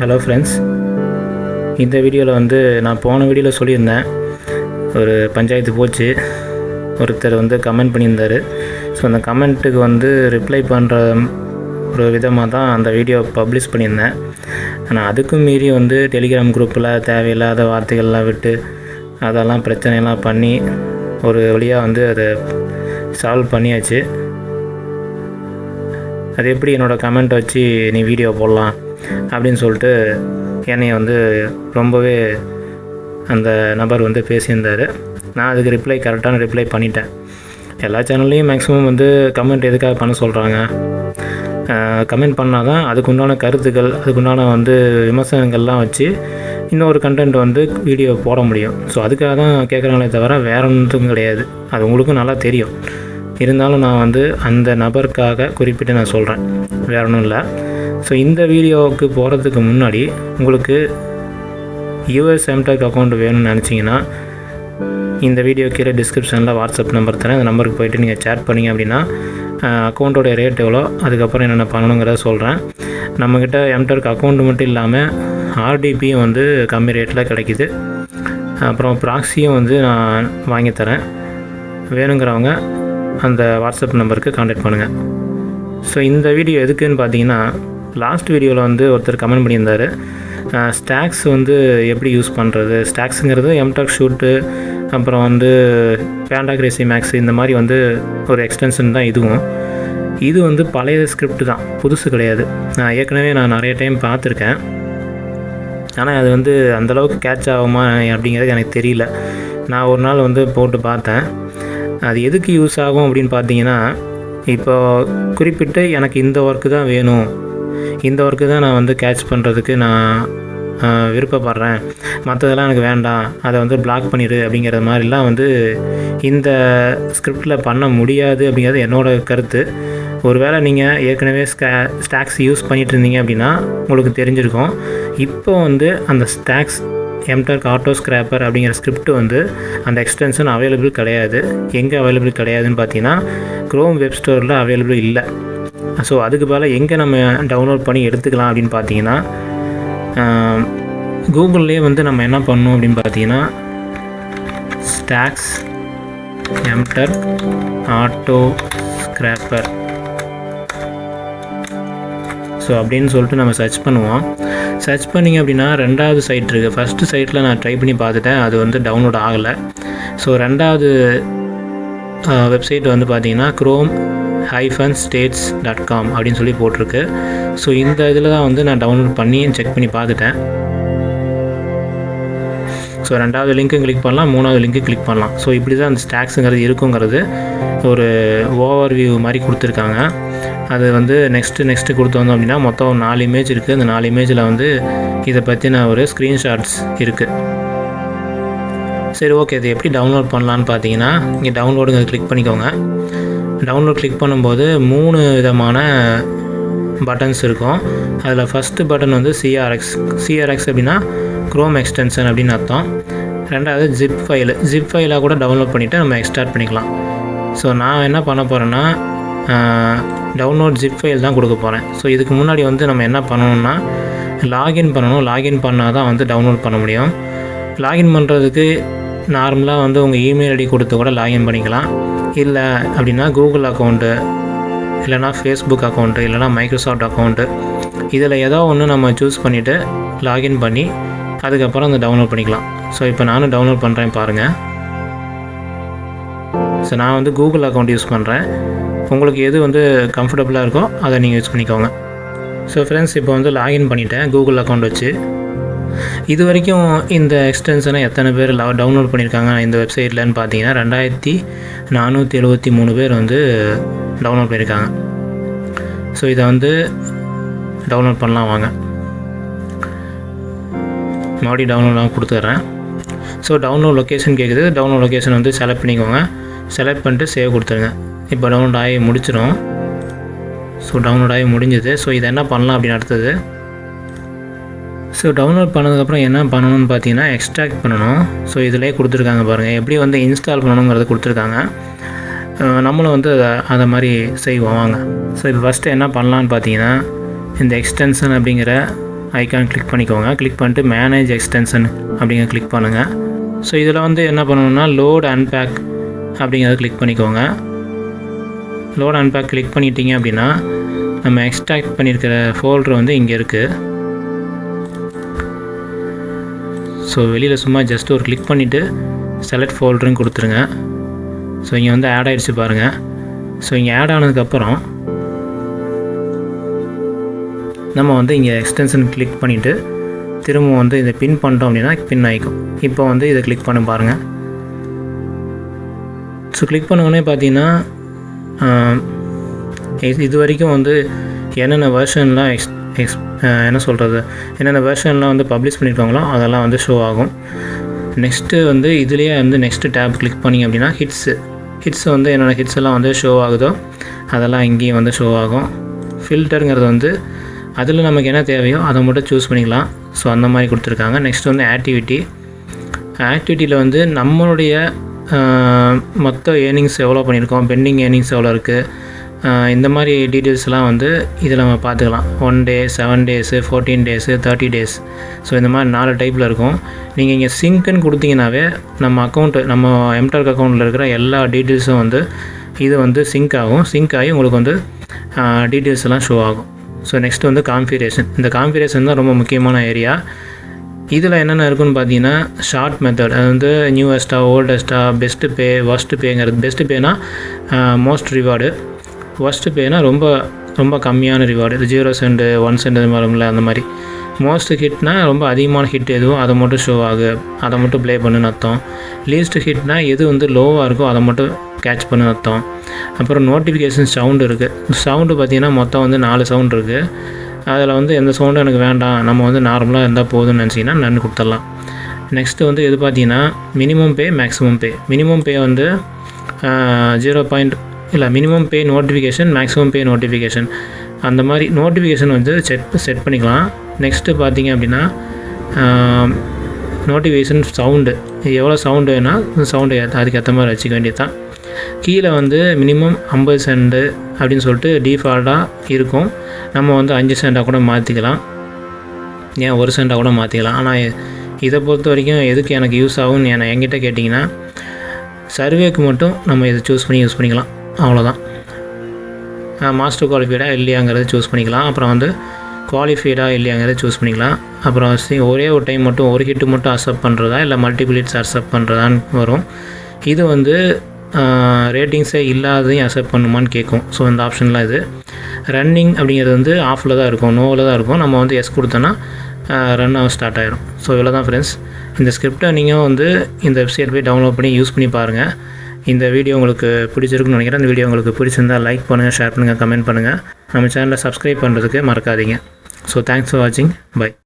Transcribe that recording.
Hello friends இந்த வீடியோவில் வந்து நான் போன வீடியோவில் சொல்லியிருந்தேன். ஒரு பஞ்சாயத்து போச்சு. ஒருத்தர் வந்து கமெண்ட் பண்ணியிருந்தார். ஸோ அந்த கமெண்ட்டுக்கு வந்து ரிப்ளை பண்ணுற ஒரு விதமாக தான் அந்த வீடியோ பப்ளிஷ் பண்ணியிருந்தேன். ஆனால் அதுக்கும் மீறி வந்து டெலிகிராம் குரூப்பில் தேவையில்லாத வார்த்தைகள்லாம் விட்டு அதெல்லாம் பிரச்சனையெல்லாம் பண்ணி ஒரு வழியாக வந்து அதை சால்வ் பண்ணியாச்சு. அது எப்படி என்னோடய கமெண்ட் வச்சு நீ வீடியோ போடலாம்? அப்படின்னு சொல்லிட்டு என்னைய வந்து ரொம்பவே அந்த நபர் வந்து பேசியிருந்தார். நான் அதுக்கு ரிப்ளை கரெக்டான ரிப்ளை பண்ணிட்டேன். எல்லா சேனல்லையும் மேக்ஸிமம் வந்து கமெண்ட் எதுக்காக பண்ண சொல்கிறாங்க கமெண்ட் பண்ணால் தான் அதுக்குண்டான கருத்துக்கள் அதுக்குண்டான வந்து விமர்சனங்கள்லாம் வச்சு இன்னொரு கண்டென்ட் வந்து வீடியோ போட முடியும். ஸோ அதுக்காக தான் கேட்குறாங்களே தவிர வேற ஒன்றும் கிடையாது. அது உங்களுக்கும் நல்லா தெரியும். இருந்தாலும் நான் வந்து அந்த நபருக்காக குறிப்பிட்டு நான் சொல்கிறேன் வேற ஒன்றும் இல்லை. ஸோ இந்த வீடியோவுக்கு போகிறதுக்கு முன்னாடி உங்களுக்கு யூஎஸ் எம்டெக் அக்கௌண்ட் வேணும்னு நினச்சிங்கன்னா இந்த வீடியோ கீழே டிஸ்கிரிப்ஷனில் வாட்ஸ்அப் நம்பர் தரேன். அந்த நம்பருக்கு போயிட்டு நீங்கள் சேட் பண்ணிங்க அப்படின்னா அக்கௌண்ட்டோட ரேட் எவ்வளோ அதுக்கப்புறம் என்னென்ன பண்ணணுங்கிறத சொல்கிறேன் நம்மக்கிட்ட எம்டெக் அக்கௌண்ட் மட்டும் இல்லாமல் ஆர்டிபியும் வந்து கம்மி ரேட்டில் கிடைக்கிது. அப்புறம் ப்ராக்ஸியும் வந்து நான் வாங்கித்தரேன் வேணுங்கிறவங்க அந்த வாட்ஸ்அப் நம்பருக்கு காண்டாக்ட் பண்ணுங்கள் ஸோ இந்த வீடியோ எதுக்குன்னு பார்த்தீங்கன்னா லாஸ்ட் வீடியோவில் வந்து ஒருத்தர் கமெண்ட் பண்ணியிருந்தார். ஸ்டாக்ஸ் வந்து எப்படி யூஸ் பண்ணுறது ஸ்டாக்ஸுங்கிறது எம்டாக் ஷூட்டு அப்புறம் வந்து பேண்டாகிரேசி மேக்ஸ் இந்த மாதிரி வந்து ஒரு எக்ஸ்டென்ஷன் தான் இதுவும். இது வந்து பழைய ஸ்கிரிப்ட் தான் புதுசு கிடையாது. நான் ஏற்கனவே நான் நிறைய டைம் பார்த்துருக்கேன். ஆனால் அது வந்து அந்தளவுக்கு கேட்ச் ஆகுமா அப்படிங்கிறது எனக்கு தெரியல. நான் ஒரு நாள் வந்து போட்டு பார்த்தேன். அது எதுக்கு யூஸ் ஆகும் அப்படின்னு பார்த்தீங்கன்னா இப்போ குறிப்பிட்டு எனக்கு இந்த ஒர்க்கு தான் வேணும். இந்த ஒர்க்கு தான் நான் வந்து கேட்ச் பண்ணுறதுக்கு நான் விருப்பப்படுறேன். மற்றதெல்லாம் எனக்கு வேண்டாம். அதை வந்து பிளாக் பண்ணிடு அப்படிங்கிற மாதிரிலாம் வந்து இந்த ஸ்கிரிப்டில் பண்ண முடியாது அப்படிங்கிறது என்னோடய கருத்து. ஒருவேளை நீங்கள் ஏற்கனவே ஸ்கே ஸ்டாக்ஸ் யூஸ் பண்ணிகிட்டு இருந்தீங்க அப்படின்னா உங்களுக்கு தெரிஞ்சிருக்கும். இப்போ வந்து அந்த ஸ்டாக்ஸ் எம்டெக் ஆட்டோ ஸ்கிராப்பர் அப்படிங்கிற ஸ்கிரிப்ட் வந்து அந்த எக்ஸ்டென்ஷன் அவைலபிள் கிடையாது. எங்கே அவைலபிள் கிடையாதுன்னு பார்த்தீங்கன்னா க்ரோம் வெப் ஸ்டோரில் அவைலபிள் இல்லை. ஸோ அதுக்கு பதிலாக எங்கே நம்ம டவுன்லோட் பண்ணி எடுத்துக்கலாம் அப்படின்னு பார்த்தீங்கன்னா கூகுள்லேயே வந்து நம்ம என்ன பண்ணணும் அப்படின்னு பார்த்தீங்கன்னா ஸ்டாக்ஸ் எம்டர் ஆட்டோ ஸ்கிராப்பர் ஸோ அப்படின்னு சொல்லிட்டு நம்ம சர்ச் பண்ணுவோம். சர்ச் பண்ணிங்க அப்படின்னா ரெண்டாவது சைட் இருக்குது ஃபஸ்ட்டு சைட்டில் நான் ட்ரை பண்ணி பார்த்துட்டேன். அது வந்து டவுன்லோட் ஆகலை. ஸோ ரெண்டாவது வெப்சைட் வந்து பார்த்தீங்கன்னா Chrome hyphen stats dot com அப்படின்னு சொல்லி போட்டிருக்கு. ஸோ இந்த இதில் தான் வந்து நான் டவுன்லோட் பண்ணி செக் பண்ணி பார்த்துட்டேன். ஸோ ரெண்டாவது லிங்க்கும் கிளிக் பண்ணலாம். மூணாவது லிங்க்கும் கிளிக் பண்ணலாம். ஸோ இப்படி தான் அந்த ஸ்டாக்ஸுங்கிறது இருக்குங்கிறது ஒரு ஓவர் வியூ மாதிரி கொடுத்துருக்காங்க. அது வந்து நெக்ஸ்ட்டு நெக்ஸ்ட்டு கொடுத்து வந்தோம் அப்படின்னா மொத்தம் ஒரு நாலு இமேஜ் இருக்குது அந்த நாலு இமேஜில் வந்து இதை பற்றின ஒரு ஸ்க்ரீன்ஷாட்ஸ் இருக்குது சரி ஓகே இது எப்படி டவுன்லோட் பண்ணலான்னு பார்த்தீங்கன்னா இங்கே டவுன்லோடுங்க கிளிக் பண்ணிக்கோங்க. டவுன்லோட் கிளிக் பண்ணும்போது மூணு விதமான பட்டன்ஸ் இருக்கும். அதில் ஃபஸ்ட்டு பட்டன் வந்து சிஆர்எக்ஸ் சிஆர்எக்ஸ் அப்படின்னா க்ரோம் எக்ஸ்டென்ஷன் அப்படின்னு அர்த்தம். ரெண்டாவது ஜிப் ஃபைலு ஜிப் ஃபைலாக கூட டவுன்லோட் பண்ணிவிட்டு நம்ம எக்ஸ்டார்ட் பண்ணிக்கலாம். ஸோ நான் என்ன பண்ண போகிறேன்னா டவுன்லோட் ஜிப் ஃபைல் தான் கொடுக்க போகிறேன் ஸோ இதுக்கு முன்னாடி வந்து நம்ம என்ன பண்ணணும்னா லாகின் பண்ணணும். லாகின் பண்ணால் தான் வந்து டவுன்லோட் பண்ண முடியும். லாகின் பண்ணுறதுக்கு நார்மலாக வந்து உங்கள் இமெயில் ஐடி கொடுத்து கூட லாகின் பண்ணிக்கலாம். இல்லை அப்படின்னா கூகுள் அக்கௌண்ட்டு இல்லைனா ஃபேஸ்புக் அக்கௌண்ட்டு இல்லைனா மைக்ரோசாஃப்ட் அக்கௌண்ட்டு இதில் ஏதோ ஒன்று நம்ம சூஸ் பண்ணிவிட்டு லாகின் பண்ணி அதுக்கப்புறம் அந்த டவுன்லோட் பண்ணிக்கலாம். ஸோ இப்போ நானும் டவுன்லோட் பண்ணுறேன் பாருங்கள் ஸோ நான் வந்து கூகுள் அக்கௌண்ட் யூஸ் பண்ணுறேன் உங்களுக்கு எது வந்து கம்ஃபர்டபுளாக இருக்கோ அதை நீங்கள் யூஸ் பண்ணிக்கோங்க. ஸோ ஃப்ரெண்ட்ஸ் இப்போ வந்து லாகின் பண்ணிட்டேன் கூகுள் அக்கௌண்ட் வச்சு. இது வரைக்கும் இந்த எக்ஸ்டென்ஷனை எத்தனை பேர் டவுன்லோட் பண்ணியிருக்காங்க இந்த வெப்சைட்லன்னு பார்த்தீங்கன்னா ரெண்டாயிரத்தி நானூற்றி எழுபத்தி மூணு பேர் வந்து டவுன்லோட் பண்ணியிருக்காங்க ஸோ இதை வந்து டவுன்லோட் பண்ணலாம் வாங்க. மறுபடியும் டவுன்லோட் கொடுத்துட்றேன். ஸோ டவுன்லோட் லொக்கேஷன் கேட்குது டவுன்லோட் லொக்கேஷன் வந்து செலக்ட் பண்ணிக்கோங்க. செலக்ட் பண்ணிட்டு சேவ் கொடுத்துருங்க. இப்போ டவுன்லோட் ஆகி முடிச்சிடும் ஸோ டவுன்லோட் ஆகி முடிஞ்சது. ஸோ இதை என்ன பண்ணலாம் அப்படின்னு அடுத்தது. ஸோ டவுன்லோட் பண்ணதுக்கப்புறம் என்ன பண்ணணும்னு பார்த்தீங்கன்னா எக்ஸ்ட்ராக்ட் பண்ணணும். ஸோ இதிலே கொடுத்துருக்காங்க பாருங்கள் எப்படி வந்து இன்ஸ்டால் பண்ணணுங்கிறத கொடுத்துருக்காங்க. நம்மளும் வந்து அதை அதை மாதிரி செய்வோம். வாங்க. ஸோ இப்போ ஃபஸ்ட்டு என்ன பண்ணலான்னு பார்த்தீங்கன்னா இந்த எக்ஸ்டென்ஷன் அப்படிங்கிற ஐக்கான் கிளிக் பண்ணிக்கோங்க. கிளிக் பண்ணிட்டு மேனேஜ் எக்ஸ்டென்ஷன் அப்படிங்கிற கிளிக் பண்ணுங்கள் ஸோ இதில் வந்து என்ன பண்ணணும்னா லோட் அன்பேக் அப்படிங்கிறத கிளிக் பண்ணிக்கோங்க. லோட் அன்பேக் கிளிக் பண்ணிட்டீங்க அப்படின்னா நம்ம எக்ஸ்ட்ராக்ட் பண்ணியிருக்கிற ஃபோல்டர் வந்து இங்கே இருக்குது ஸோ வெளியில் சும்மா ஜஸ்ட் ஒரு கிளிக் பண்ணிவிட்டு செலக்ட் ஃபோல்டருன்னு கொடுத்துருங்க. ஸோ இங்கே வந்து ஆட் ஆகிடுச்சு பாருங்கள் ஸோ இங்கே ஆட் ஆனதுக்கப்புறம் நம்ம வந்து இங்கே எக்ஸ்டென்ஷன் கிளிக் பண்ணிவிட்டு திரும்ப வந்து இதை பின் பண்ணிட்டோம் அப்படின்னா பின் ஆகிக்கும் இப்போ வந்து இதை கிளிக் பண்ண பாருங்கள் ஸோ கிளிக் பண்ண உடனே பார்த்தீங்கன்னா இது- இது வரைக்கும் வந்து என்னென்ன வெர்ஷன்லாம் எக்ஸ் எக்ஸ் என்ன சொல்கிறது என்னென்ன வெர்ஷன்லாம் வந்து பப்ளிஷ் பண்ணியிருக்காங்களோ அதெல்லாம் வந்து ஷோ ஆகும். நெக்ஸ்ட்டு வந்து இதுலேயே வந்து நெக்ஸ்ட்டு டேப் கிளிக் பண்ணிங்க அப்படின்னா ஹிட்ஸு ஹிட்ஸ் வந்து என்னென்ன ஹிட்ஸ் எல்லாம் வந்து ஷோ ஆகுதோ அதெல்லாம் இங்கேயும் வந்து ஷோ ஆகும். ஃபில்டருங்கிறது வந்து அதில் நமக்கு என்ன தேவையோ அதை மட்டும் சூஸ் பண்ணிக்கலாம். ஸோ அந்த மாதிரி கொடுத்துருக்காங்க. நெக்ஸ்ட் வந்து ஆக்டிவிட்டி ஆக்டிவிட்டியில் வந்து நம்மளுடைய மொத்த ஏர்னிங்ஸ் எவ்வளோ பண்ணியிருக்கோம்? பெண்டிங் ஏர்னிங்ஸ் எவ்வளோ இருக்குது இந்த மாதிரி டீட்டெயில்ஸ்லாம் வந்து இதில் நம்ம பார்த்துக்கலாம். One day seven days fourteen days thirty days so இந்த மாதிரி நாலு டைப்பில் இருக்கும். நீங்கள் இங்கே சிங்க்குன்னு கொடுத்தீங்கனாவே நம்ம அக்கௌண்ட்டு நம்ம எம்டார்க் அக்கௌண்ட்டில் இருக்கிற எல்லா டீட்டெயில்ஸும் வந்து இது வந்து சிங்க் ஆகும். சிங்க் ஆகி உங்களுக்கு வந்து டீட்டெயில்ஸ் எல்லாம் ஷோ ஆகும். ஸோ நெக்ஸ்ட் வந்து கான்ஃபிகரேஷன் இந்த கான்ஃபிகரேஷன் தான் ரொம்ப முக்கியமான ஏரியா இதில் என்னென்ன இருக்குன்னு பார்த்தீங்கன்னா ஷார்ட் மெத்தட் அது வந்து நியூவஸ்டா ஓல்டஸ்டா பெஸ்ட்டு பே ஒஸ்ட்டு பேங்கிறது பெஸ்ட்டு பேனா மோஸ்ட் ரிவார்டு ஒஸ்ட்டு பேனா ரொம்ப ரொம்ப கம்மியான ரிவார்டு இது ஜீரோ சென்ட் ஒன் சென்ட் இது மாதிரில அந்த மாதிரி. மோஸ்ட் ஹிட்னால் ரொம்ப அதிகமான ஹிட் எதுவும் அதை மட்டும் ஷோ ஆகு. அதை மட்டும் ப்ளே பண்ணுன்னு அர்த்தம். லீஸ்ட் ஹிட்னால் எது வந்து லோவாக இருக்கோ அதை மட்டும் கேட்ச் பண்ணு அர்த்தம். அப்புறம் நோட்டிஃபிகேஷன் சவுண்டு இருக்குது சவுண்டு பார்த்தீங்கன்னா மொத்தம் வந்து நாலு சவுண்ட் இருக்குது அதில் வந்து எந்த சவுண்டும் எனக்கு வேண்டாம். நம்ம வந்து நார்மலாக இருந்தால் போதும்னு நினச்சிங்கன்னா நன்னு கொடுத்துடலாம். நெக்ஸ்ட்டு வந்து இது பார்த்தீங்கன்னா minimum pay maximum pay minimum pay வந்து ஜீரோ பாயிண்ட் இல்லை minimum pay notification maximum pay notification அந்த மாதிரி நோட்டிஃபிகேஷன் வந்து செட் செட் பண்ணிக்கலாம். நெக்ஸ்ட்டு பார்த்தீங்க அப்படின்னா நோட்டிஃபிகேஷன் சவுண்டு எவ்வளோ சவுண்டு வேணால் சவுண்டு அதுக்கு ஏற்ற மாதிரி வச்சுக்க வேண்டியது தான் கீழே வந்து மினிமம் ஐம்பது சென்ட்டு அப்படின்னு சொல்லிட்டு டிஃபால்ட்டாக இருக்கும். நம்ம வந்து அஞ்சு சென்ட்டாக கூட மாற்றிக்கலாம் ஏன் ஒரு சென்ட்டாக கூட மாற்றிக்கலாம் ஆனால் இதை பொறுத்த வரைக்கும் எதுக்கு எனக்கு யூஸ் ஆகும்னு என்னை என்கிட்ட கேட்டிங்கன்னா சர்வேக்கு மட்டும் நம்ம இதை சூஸ் பண்ணி யூஸ் பண்ணிக்கலாம். அவ்வளோதான் மாஸ்டர் குவாலிஃபைடாக இல்லையாங்கிறத சூஸ் பண்ணிக்கலாம். அப்புறம் வந்து குவாலிஃபைடாக இல்லையாங்கிறத சூஸ் பண்ணிக்கலாம். அப்புறம் ஒரே ஒரு டைம் மட்டும் ஒரு ஹிட்டு மட்டும் அக்செப்ட் பண்ணுறதா இல்லை மல்டிபிள் ஹிட்ஸ் அக்செப்ட் பண்ணுறதான்னு வரும். இது வந்து ரேட்டிங்ஸே இல்லாததையும் அக்செப்ட் பண்ணுமான்னு கேட்கும். ஸோ இந்த ஆப்ஷன்லாம் இது. ரன்னிங் அப்படிங்கிறது வந்து ஆஃபில் தான் இருக்கும் நோவில் தான் இருக்கும். நம்ம வந்து எஸ் கொடுத்தோன்னா ரன் ஆக ஸ்டார்ட் ஆகிடும் ஸோ இவ்வளோ தான் ஃப்ரெண்ட்ஸ் இந்த ஸ்கிரிப்டை நீங்கள் வந்து இந்த வெப்சைட் போய் டவுன்லோட் பண்ணி யூஸ் பண்ணி பாருங்கள் இந்த வீடியோ உங்களுக்கு பிடிச்சிருக்குன்னு நினைக்கிறேன். இந்த வீடியோ உங்களுக்கு பிடிச்சிருந்தா லைக் பண்ணுங்கள் ஷேர் பண்ணுங்கள் கமெண்ட் பண்ணுங்கள் நம்ம சேனலை சப்ஸ்கிரைப் பண்ணுறதுக்கு மறக்காதீங்க. ஸோ தேங்க்ஸ் ஃபார் வாட்சிங் பை